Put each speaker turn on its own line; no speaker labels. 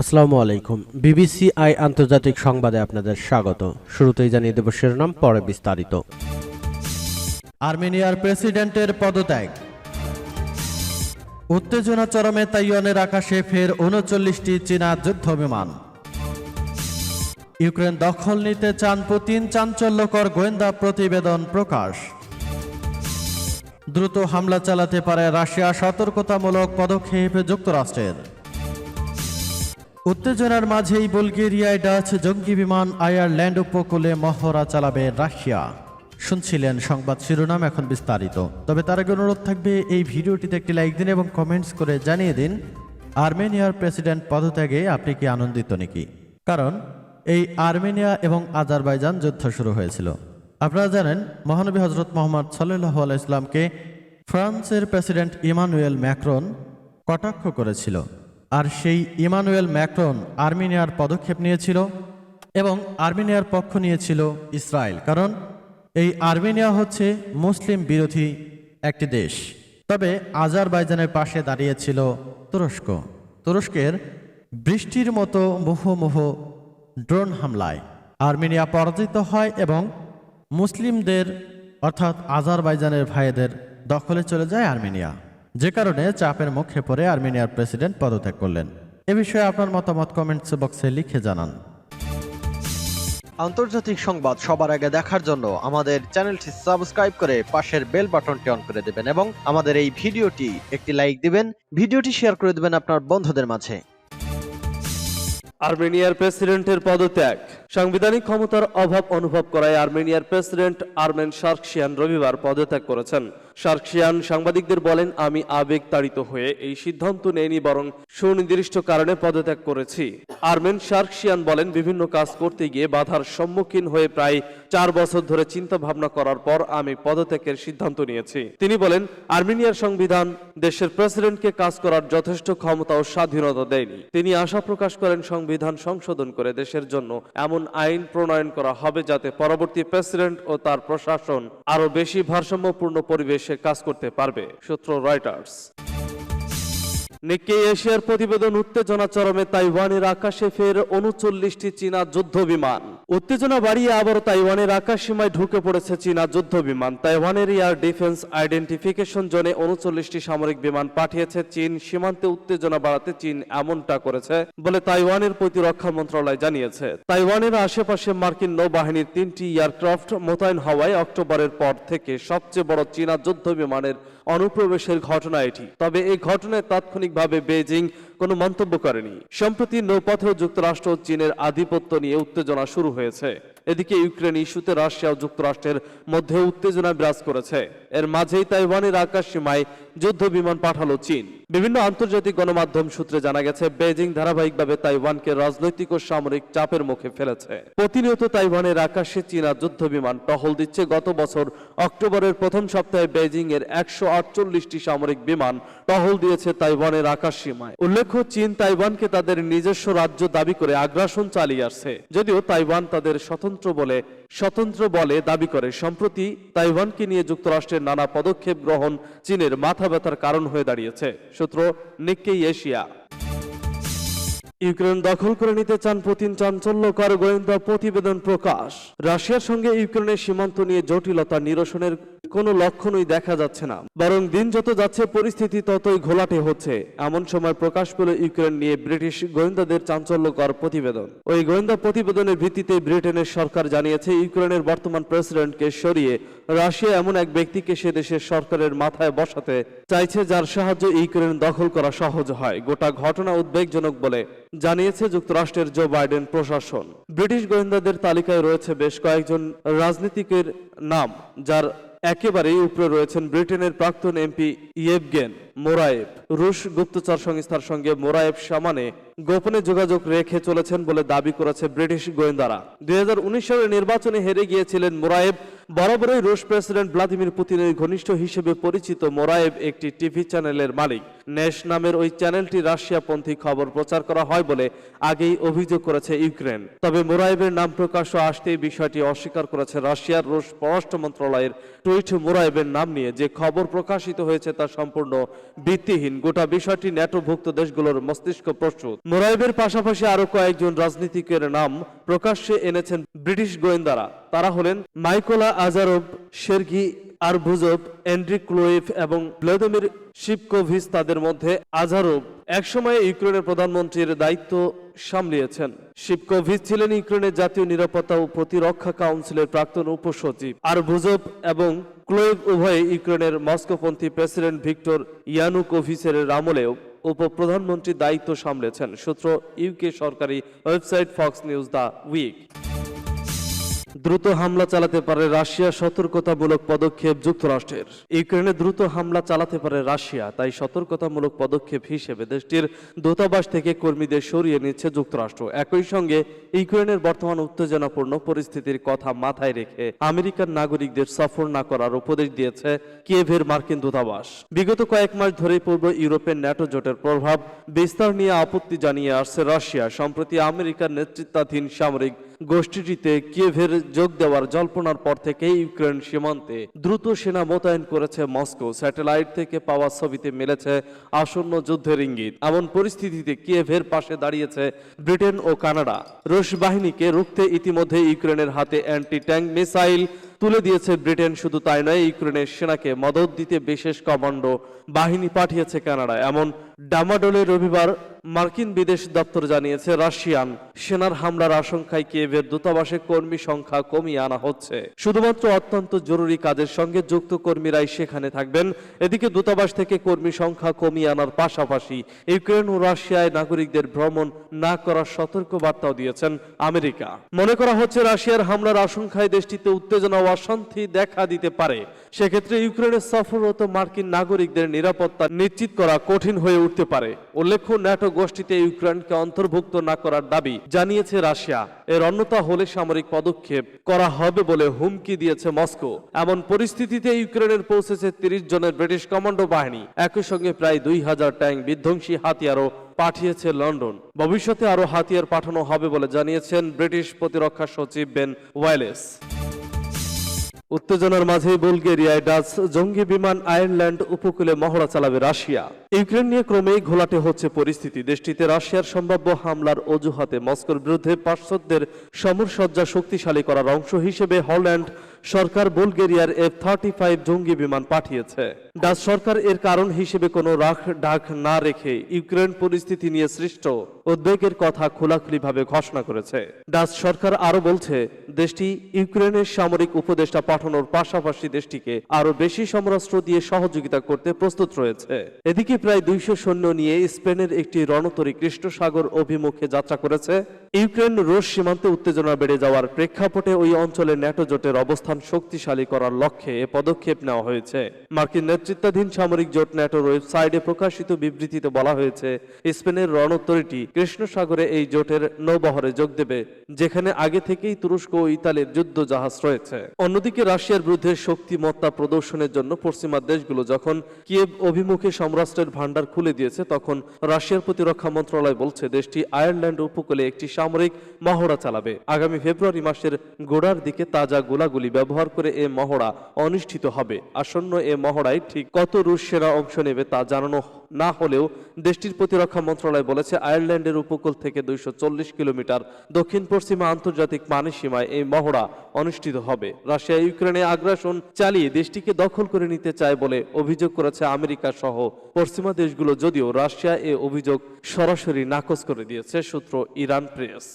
আসসালামু আলাইকুম। BBC I আন্তর্জাতিক সংবাদে আপনাদের স্বাগত। শুরুতেই জানিয়ে দেব শিরোনাম, পরে বিস্তারিত। আর্মেনিয়ার প্রেসিডেন্টের পদত্যাগ। উত্তেজনা চরমে তাইওয়ানের আকাশে ফের উনচল্লিশটি চীনা যুদ্ধ বিমান ইউক্রেন দখল নিতে চান পুতিন, চাঞ্চল্যকর গোয়েন্দা প্রতিবেদন প্রকাশ। দ্রুত হামলা চালাতে পারে রাশিয়া সতর্কতামূলক পদক্ষেপ যুক্তরাষ্ট্রের। উত্তেজনার মাঝেই বুলগেরিয়ায় ডাচ জঙ্গি বিমান আয়ারল্যান্ড উপকূলে মহড়া চালাবে রাশিয়া। শুনছিলেন সংবাদ শিরোনাম এখন বিস্তারিত। তবে তার আগে অনুরোধ থাকবে, এই ভিডিওটিতে একটি লাইক দিন এবং কমেন্টস করে জানিয়ে দিন, আর্মেনিয়ার প্রেসিডেন্ট পদত্যাগে আপনি কি আনন্দিত নাকি? কারণ, এই আর্মেনিয়া এবং আজারবাইজান যুদ্ধ শুরু হয়েছিল। আপনারা জানেন, মহানবী হজরত মোহাম্মদ সাল্লাহ ইসলামকে ফ্রান্সের প্রেসিডেন্ট ইমানুয়েল ম্যাক্রন কটাক্ষ করেছিল। আর সেই ইমানুয়েল ম্যাক্রন আর্মেনিয়ার পদক্ষেপ নিয়েছিল এবং আর্মেনিয়ার পক্ষ নিয়েছিল ইসরায়েল, কারণ এই আর্মেনিয়া হচ্ছে মুসলিম বিরোধী একটি দেশ। তবে আজারবাইজানের পাশে দাঁড়িয়েছিল তুরস্ক। তুরস্কের বৃষ্টির মতো মুহুমুহ ড্রোন হামলায় আর্মেনিয়া পরাজিত হয় এবং মুসলিমদের, অর্থাৎ আজারবাইজানের ভাইদের দখলে চলে যায় আর্মেনিয়া। যে কারণে চাপের মুখে পড়ে আর্মেনিয়ার প্রেসিডেন্ট পদত্যাগ করলেন। এ বিষয়ে আপনার মতামত কমেন্টস বক্সে লিখে জানান।
আন্তর্জাতিক সংবাদ সবার আগে দেখার জন্য আমাদের চ্যানেলটি সাবস্ক্রাইব করে পাশের বেল বাটনটি অন করে দেবেন এবং আমাদের এই ভিডিওটি একটি লাইক দিবেন ভিডিওটি শেয়ার করে দেবেন আপনার বন্ধুদের মাঝে।
আর্মেনিয়ার প্রেসিডেন্টের পদত্যাগ। সাংবিধানিক ক্ষমতার অভাব অনুভব করায় আর্মেনিয়ার প্রেসিডেন্ট আর্মেন সার্কশিয়ান রবিবার পদত্যাগ করেছেন। সার্কশিয়ান সাংবাদিকদের বলেন, আমি আবেগ তাড়িত হয়ে এই সিদ্ধান্ত নেইনি, বরং সুনির্দিষ্ট কারণে পদত্যাগ করেছি। আর্মেন সার্কশিয়ান বলেন, বিভিন্ন কাজ করতে গিয়ে বাধার সম্মুখীন হয়ে প্রায় চার বছর ধরে চিন্তা ভাবনা করার পর আমি পদত্যাগের সিদ্ধান্ত নিয়েছি। তিনি বলেন, আর্মেনিয়ার সংবিধান দেশের প্রেসিডেন্টকে কাজ করার যথেষ্ট ক্ষমতা ও স্বাধীনতা দেয়নি। তিনি আশা প্রকাশ করেন, সংবিধান সংশোধন করে দেশের জন্য এমন আইন প্রণয়ন করা হবে যাতে পরবর্তী প্রেসিডেন্ট ও তার প্রশাসন আরও বেশি ভারসাম্যপূর্ণ পরিবেশে কাজ করতে পারবে, সূত্র রয়টার্স। নিক্কে এশিয়ার প্রতিবেদন উত্তেজনা চরমে তাইওয়ানের আকাশে ফের উনচল্লিশটি চীনা যুদ্ধ বিমান উত্তেজনা বাড়িয়ে আবারও তাইওয়ানের আকাশ সীমায় ঢুকে পড়েছে চীনা যুদ্ধ বিমান তাইওয়ানের এয়ার ডিফেন্স আইডেন্টিফিকেশন জোনে উনচল্লিশটি সামরিক বিমান পাঠিয়েছে চীন। সীমান্তে উত্তেজনা বাড়াতে চীন এমনটা করেছে বলে তাইওয়ানের প্রতিরক্ষা মন্ত্রণালয় জানিয়েছে। তাইওয়ানের আশেপাশে মার্কিন নৌবাহিনীর তিনটি এয়ারক্রাফট মোতায়েন হওয়ায় অক্টোবরের পর থেকে সবচেয়ে বড় চীনা যুদ্ধ বিমানের অনুপ্রবেশের ঘটনা এটি। তবে এই ঘটনায় তাৎক্ষণিকভাবে বেজিং কোনো মন্তব্য করেনি। সম্প্রতি নৌপথেও যুক্তরাষ্ট্র চীনের আধিপত্য নিয়ে উত্তেজনা শুরু হয়েছে। এদিকে ইউক্রেন ইস্যুতে রাশিয়া ও যুক্তরাষ্ট্রের মধ্যে উত্তেজনা বিরাজ করেছে। এর মাঝেই তাইওয়ানের আকাশ সীমায় যুদ্ধ বিমান পাঠালো চীন। বিভিন্ন আন্তর্জাতিক গণমাধ্যম সূত্রে জানা গেছে বেজিং ধারাবাহিকভাবে তাইওয়ানকে রাজনৈতিক ও সামরিক চাপের মুখে ফেলেছে। প্রতিনিয়ত তাইওয়ানের আকাশে চীনা যুদ্ধ বিমান টহল দিচ্ছে। গত বছর অক্টোবরের প্রথম সপ্তাহে বেজিং এর একশো আটচল্লিশটি সামরিক বিমান টহল দিয়েছে তাইওয়ানের আকাশ সীমায়। উল্লেখ্য, চীন তাইওয়ানকে তাদের নিজস্ব রাজ্য দাবি করে আগ্রাসন চালিয়ে আসছে। যদিও তাইওয়ান তাদের স্বতন্ত্র বলে স্বতন্ত্র বলে দাবি করে। সম্প্রতি তাইওয়ানকে নিয়ে যুক্তরাষ্ট্রের নানা পদক্ষেপ গ্রহণ চীনের মাথা ব্যথার কারণ হয়ে দাঁড়িয়েছে। সূত্র নিক্কেই এশিয়া। ইউক্রেন দখল করে নিতে চান পুতিন চাঞ্চল্যকর গোয়েন্দা প্রতিবেদন প্রকাশ। রাশিয়ার সঙ্গে ইউক্রেনের সীমান্ত নিয়ে জটিলতা নিরসনের কোনো লক্ষণই দেখা যাচ্ছে না। বরং দিন যত যাচ্ছে, পরিস্থিতি ততই ঘোলাটে হচ্ছে। এমন সময় প্রকাশ পেল ইউক্রেন নিয়ে ব্রিটিশ গোয়েন্দাদের চাঞ্চল্যকর প্রতিবেদন। ওই গোয়েন্দা প্রতিবেদনের ভিত্তিতে ব্রিটেনের সরকার জানিয়েছে, ইউক্রেনের বর্তমান প্রেসিডেন্টকে সরিয়ে রাশিয়া এমন এক ব্যক্তিকে সে দেশের সরকারের মাথায় বসাতে চাইছে যার সাহায্যে ইউক্রেন দখল করা সহজ হয়। গোটা ঘটনা উদ্বেগজনক বলে জানিয়েছে যুক্তরাষ্ট্রের জো বাইডেন প্রশাসন। ব্রিটিশ গোয়েন্দাদের তালিকায় রয়েছে বেশ কয়েকজন রাজনীতিকের নাম, যার একেবারেই উপরে রয়েছেন ব্রিটেনের প্রাক্তন এমপি ইয়েভগেন মোরায়েব। রুশ গুপ্তচর সংস্থার সঙ্গে মোরায়েব সামানে গোপনে যোগাযোগ রেখে চলেছেন বলে দাবি করেছে ব্রিটিশ গোয়েন্দারা। দুই হাজার উনিশ সালের নির্বাচনে হেরে গিয়েছিলেন মোরায়েব। বরাবরই রুশ প্রেসিডেন্ট ভ্লাদিমির পুতিনের ঘনিষ্ঠ হিসেবে পরিচিত মোরায়েব একটি টিভি চ্যানেলের মালিক। নেশ নামের ওই চ্যানেলটি রাশিয়াপন্থী খবর প্রচার করা হয় বলে আগেই অভিযোগ করেছে ইউক্রেন। তবে মোরায়েবের নাম প্রকাশ্য আসতেই বিষয়টি অস্বীকার করেছে রাশিয়ার রুশ পররাষ্ট্র মন্ত্রণালয়ের টুইট মোরায়েবের নাম নিয়ে। যে খবর প্রকাশিত হয়েছে তা সম্পূর্ণ ভিত্তিহীন। গোটা বিষয়টি ন্যাটোভুক্ত দেশগুলোর মস্তিষ্ক প্রস্তুত। মোরায়েবের পাশাপাশি আরও কয়েকজন রাজনীতিকের নাম প্রকাশ্যে এনেছেন ব্রিটিশ গোয়েন্দারা। তারা হলেন Mykola Azarov Serhiy Arbuzov, Andriy Klyuev এবং ভ্লাদিমির শিপকোভিচ তাদের মধ্যে আজারভ একসময় ইউক্রেনের প্রধানমন্ত্রীর দায়িত্ব সামলিয়েছেন। শিপকোভিচ ছিলেন ইউক্রেনের জাতীয় নিরাপত্তা ও প্রতিরক্ষা কাউন্সিলের প্রাক্তন উপসচিব। আরভুজভ এবং ক্লোয়েভ উভয়ে ইউক্রেনের মস্কোপন্থী প্রেসিডেন্ট ভিক্টর ইয়ানুকোভিচের আমলেও উপপ্রধানমন্ত্রীর দায়িত্ব সামলেছেন। সূত্র ইউকে সরকারি website Fox News The Week. দ্রুত হামলা চালাতে পারে রাশিয়া, সতর্কতামূলক পদক্ষেপ যুক্তরাষ্ট্রের। ইউক্রেনে দ্রুত হামলা চালাতে পারে রাশিয়া, তাই সতর্কতামূলক পদক্ষেপ হিসেবে দেশটির দূতাবাস থেকে কর্মীদের সরিয়ে নিচ্ছে যুক্তরাষ্ট্র। একই সঙ্গে ইউক্রেনের বর্তমান উত্তেজনাপূর্ণ পরিস্থিতির কথা মাথায় রেখে আমেরিকান নাগরিকদের সফর না করার উপদেশ দিয়েছে কিয়েভের মার্কিন দূতাবাস। বিগত কয়েক মাস ধরেই পূর্ব ইউরোপের ন্যাটো জোটের প্রভাব বিস্তার নিয়ে আপত্তি জানিয়ে আসছে রাশিয়া। সম্প্রতি আমেরিকার নেতৃত্বাধীন সামরিক গোষ্ঠীটিতে কিয়েভের যোগ দেওয়ার জল্পনার পর থেকে ইউক্রেন সীমান্তে দ্রুত সেনা মোতায়েন করেছে মস্কো। স্যাটেলাইট থেকে পাওয়া ছবিতে মিলেছে আসন্ন যুদ্ধের ইঙ্গিত। এমন পরিস্থিতিতে কিয়েভের পাশে দাঁড়িয়েছে ব্রিটেন ও কানাডা। রুশ বাহিনীকে রুখতে ইতিমধ্যে ইউক্রেনের হাতে অ্যান্টি ট্যাঙ্ক মিসাইল তুলে দিয়েছে ব্রিটেন। শুধু তাই নয়, ইউক্রেনের সেনাকে মদত দিতে বিশেষ কমান্ডো বাহিনী পাঠিয়েছে কানাডা। এমন ডামাডোলে রবিবার মার্কিন বিদেশ দপ্তর জানিয়েছে, রাশিয়ান সেনার হামলার আশঙ্কায় কিয়েভের দূতাবাসে কর্মী সংখ্যা কমিয়ে আনা হচ্ছে। শুধুমাত্র অত্যন্ত জরুরি কাজের সঙ্গে যুক্ত কর্মীরাই সেখানে থাকবেন। এদিকে দূতাবাস থেকে কর্মী সংখ্যা কমিয়ে আনার পাশাপাশি ইউক্রেন ও রাশিয়ায় নাগরিকদের ভ্রমণ না করার সতর্ক বার্তাও দিয়েছেন আমেরিকা। মনে করা হচ্ছে, রাশিয়ার হামলার আশঙ্কায় দেশটিতে উত্তেজনা ও অশান্তি দেখা দিতে পারে। সেক্ষেত্রে ইউক্রেনের সফররত মার্কিন নাগরিকদের নিরাপত্তা নিশ্চিত করা কঠিন হয়ে উঠতে পারে। উল্লেখ্য, ন্যাটো গোষ্ঠীতে ইউক্রেনকে অন্তর্ভুক্ত না করার দাবি জানিয়েছে রাশিয়া। এর অন্যতা হলে সামরিক পদক্ষেপ করা হবে বলে হুমকি দিয়েছে মস্কো। এমন পরিস্থিতিতে ইউক্রেনের পৌঁছেছে তিরিশ জনের ব্রিটিশ কমান্ডো বাহিনী। একই সঙ্গে প্রায় দুই হাজার ট্যাঙ্ক বিধ্বংসী হাতিয়ারও পাঠিয়েছে লন্ডন। ভবিষ্যতে আরও হাতিয়ার পাঠানো হবে বলে জানিয়েছেন ব্রিটিশ প্রতিরক্ষা সচিব বেন ওয়াইলেস। উত্তেজনার মাঝে বুলগেরিয়ায় ডাচ জঙ্গি বিমান আয়ারল্যান্ড উপকূলে মহড়া চালাবে রাশিয়া। ইউক্রেন নিয়ে ক্রমেই ঘোলাটে হচ্ছে পরিস্থিতি। দেশটিতে রাশিয়ার সম্ভাব্য হামলার অজুহাতে মস্কোর বিরুদ্ধে পার্শ্বদের সমরসজ্জা শক্তিশালী করার অংশ হিসেবে হল্যান্ড সরকার বুলগেরিয়ার এফ থার্টি ফাইভ জঙ্গি বিমান পাঠিয়েছে। ডাচ সরকার এর কারণ হিসেবে কোনো রাখ ডাক না রেখে ইউক্রেন পরিস্থিতি নিয়ে সৃষ্ট উদ্বেগের কথা খোলাখুলিভাবে ঘোষণা করেছে। ডাচ সরকার আরও বলছে, দেশটি ইউক্রেনের সামরিক উপদেষ্টা পাঠানোর পাশাপাশি দেশটিকে আরও বেশি সমরাস্ত্র দিয়ে সহযোগিতা করতে প্রস্তুত রয়েছে। এদিকে প্রায় দুইশো সৈন্য নিয়ে স্পেনের একটি রণতরী কৃষ্ণ সাগর অভিমুখে যাত্রা করেছে। ইউক্রেন রুশ সীমান্তে উত্তেজনা বেড়ে যাওয়ার প্রেক্ষাপটে ওই অঞ্চলে ন্যাটো জোটের অবস্থান শক্তিশালী করার লক্ষ্যে এ পদক্ষেপ নেওয়া হয়েছে। মার্কিন নেতৃত্বাধীন সামরিক জোট ন্যাটোর ওয়েবসাইটে প্রকাশিত বিবৃতিতে বলা হয়েছে, স্পেনের রণতরীটি কৃষ্ণ সাগরে এই জোটের নৌবহরে যোগ দেবে, যেখানে আগে থেকেই তুরস্ক ও ইতালির যুদ্ধ জাহাজ রয়েছে। অন্যদিকে রাশিয়ার বিরুদ্ধে শক্তিমত্তা প্রদর্শনের জন্য পশ্চিমা দেশগুলো যখন কিয়েভ অভিমুখে সমরাষ্ট্রের ভান্ডার খুলে দিয়েছে, তখন রাশিয়ার প্রতিরক্ষা মন্ত্রণালয় বলছে, দেশটি আয়ারল্যান্ড উপকূলে একটি সামরিক মহড়া চালাবে। আগামী ফেব্রুয়ারি মাসের গোড়ার দিকে তাজা গোলাগুলি ব্যবহার করে এ মহড়া অনুষ্ঠিত হবে। আসন্ন এ মহড়ায় ঠিক কত রুশ সেনা অংশ নেবে তা জানানো না হলেও দেশটির প্রতিরক্ষা মন্ত্রণালয় বলেছে, আয়ারল্যান্ডের উপকূল থেকে দুইশো চল্লিশ কিলোমিটার দক্ষিণ পশ্চিমে আন্তর্জাতিক পানি সীমায় এই মহড়া অনুষ্ঠিত হবে। রাশিয়া ইউক্রেনে আগ্রাসন চালিয়ে দেশটিকে দখল করে নিতে চায় বলে অভিযোগ করেছে আমেরিকা সহ পশ্চিমা দেশগুলো, যদিও রাশিয়া এ অভিযোগ সরাসরি নাকচ করে দিয়েছে, সূত্র ইরান প্রেস।